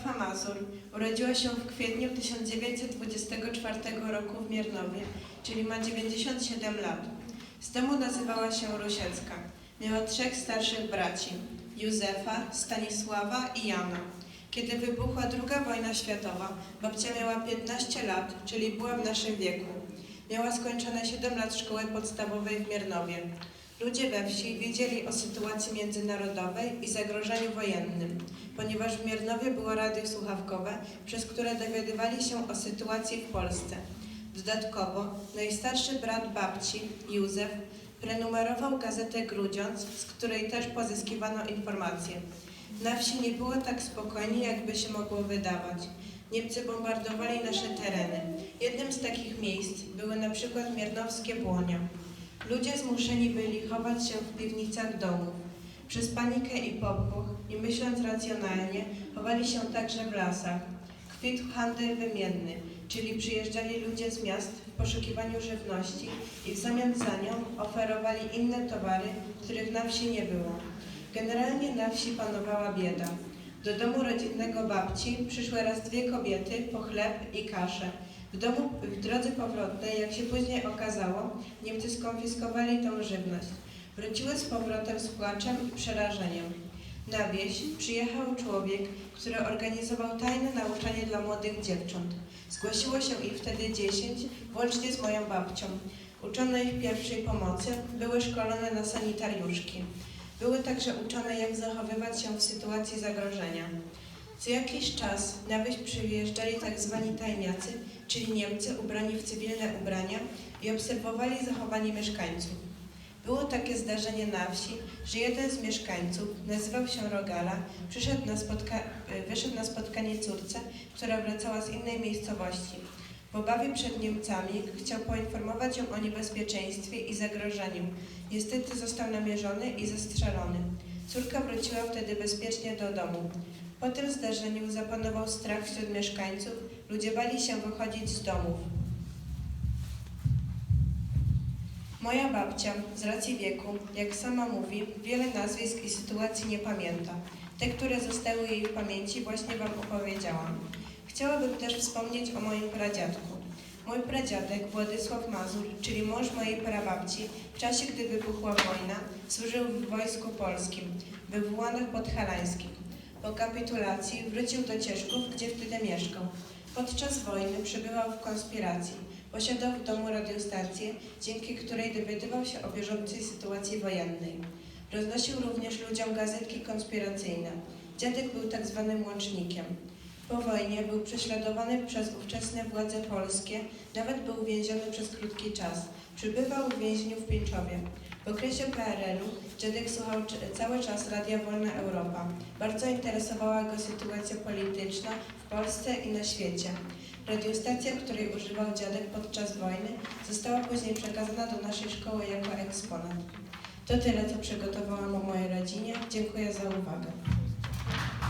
Józefa Mazur urodziła się w kwietniu 1924 roku w Miernowie, czyli ma 97 lat. Z domu nazywała się Rusiecka. Miała trzech starszych braci, Józefa, Stanisława i Jana. Kiedy wybuchła II wojna światowa, babcia miała 15 lat, czyli była w naszym wieku. Miała skończone 7 lat szkoły podstawowej w Miernowie. Ludzie we wsi wiedzieli o sytuacji międzynarodowej i zagrożeniu wojennym, ponieważ w Miernowie było radio słuchawkowe, przez które dowiadywali się o sytuacji w Polsce. Dodatkowo najstarszy brat babci, Józef, prenumerował gazetę Grudziądz, z której też pozyskiwano informacje. Na wsi nie było tak spokojnie, jakby się mogło wydawać. Niemcy bombardowali nasze tereny. Jednym z takich miejsc były na przykład miernowskie Błonia. Ludzie zmuszeni byli chować się w piwnicach domów. Przez panikę i popłoch, nie myśląc racjonalnie, chowali się także w lasach. Kwitł handel wymienny, czyli przyjeżdżali ludzie z miast w poszukiwaniu żywności i w zamian za nią oferowali inne towary, których na wsi nie było. Generalnie na wsi panowała bieda. Do domu rodzinnego babci przyszły raz dwie kobiety po chleb i kaszę. W domu w drodze powrotnej, jak się później okazało, Niemcy skonfiskowali tą żywność. Wróciły z powrotem z płaczem i przerażeniem. Na wieś przyjechał człowiek, który organizował tajne nauczanie dla młodych dziewcząt. Zgłosiło się ich wtedy dziesięć, włącznie z moją babcią. Uczone ich pierwszej pomocy, były szkolone na sanitariuszki. Były także uczone, jak zachowywać się w sytuacji zagrożenia. Co jakiś czas na wieś przyjeżdżali tak zwani tajniacy, czyli Niemcy ubrani w cywilne ubrania i obserwowali zachowanie mieszkańców. Było takie zdarzenie na wsi, że jeden z mieszkańców, nazywał się Rogala, przyszedł na spotka- wyszedł na spotkanie córce, która wracała z innej miejscowości. W obawie przed Niemcami chciał poinformować ją o niebezpieczeństwie i zagrożeniu. Niestety został namierzony i zastrzelony. Córka wróciła wtedy bezpiecznie do domu. Po tym zdarzeniu zapanował strach wśród mieszkańców, ludzie bali się wychodzić z domów. Moja babcia, z racji wieku, jak sama mówi, wiele nazwisk i sytuacji nie pamięta. Te, które zostały jej w pamięci, właśnie Wam opowiedziałam. Chciałabym też wspomnieć o moim pradziadku. Mój pradziadek Władysław Mazur, czyli mąż mojej prababci, w czasie gdy wybuchła wojna, służył w Wojsku Polskim, we Włanach Podhalańskim. Po kapitulacji wrócił do Cieszków, gdzie wtedy mieszkał. Podczas wojny przebywał w konspiracji. Posiadał w domu radiostację, dzięki której dowiadywał się o bieżącej sytuacji wojennej. Roznosił również ludziom gazetki konspiracyjne. Dziadek był tak zwanym łącznikiem. Po wojnie był prześladowany przez ówczesne władze polskie, nawet był więziony przez krótki czas. Przybywał w więzieniu w Pińczowie. W okresie PRL-u dziadek słuchał cały czas Radia Wolna Europa. Bardzo interesowała go sytuacja polityczna w Polsce i na świecie. Radiostacja, której używał dziadek podczas wojny, została później przekazana do naszej szkoły jako eksponat. To tyle, co przygotowałam o mojej rodzinie. Dziękuję za uwagę.